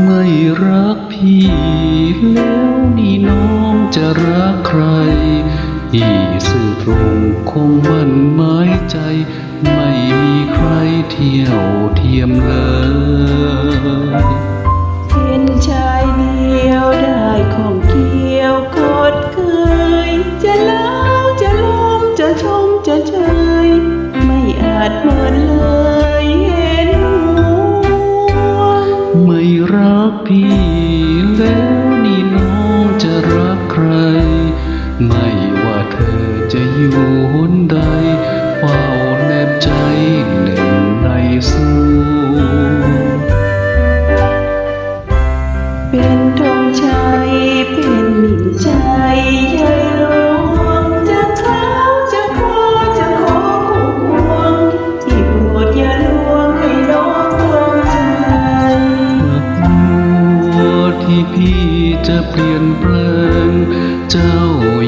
ไม่รักพี่แล้วนี่น้องจะรักใครพี่สื่อตรงคงมั่นหมายใจ ไม่มีใครเที่ยวเทียมเลยเป็นชายเดียวได้ของเกี่ยวกดเคย จะเล่าจะลงจะชมจะเชยไม่อาจเมือนเลย รั ที่พี่จะเปลี่ยนแปลง เจ้า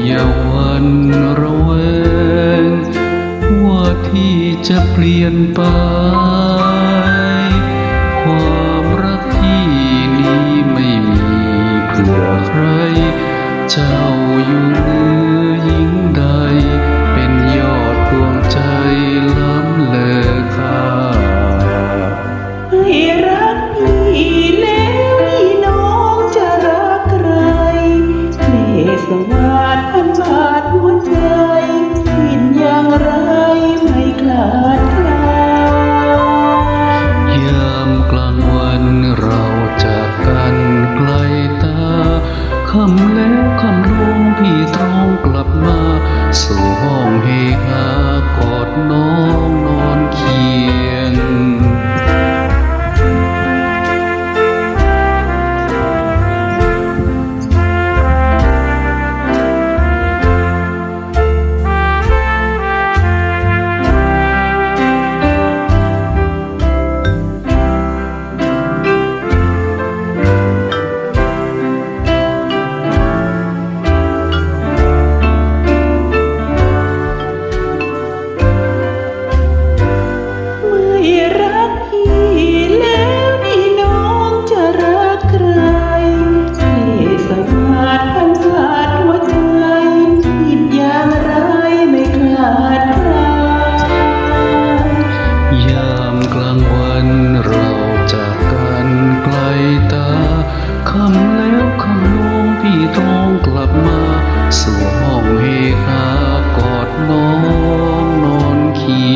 อย่าวันระแวง ว่าที่จะเปลี่ยนไป ความรักที่นี้ไม่มีเผื่อใคร เจ้าอยู่เหนือยิ่งใด ลับมา สู่ห้องเฮฮากอดน้อง สู่ห้องเฮฮากอดน้องนอนเคี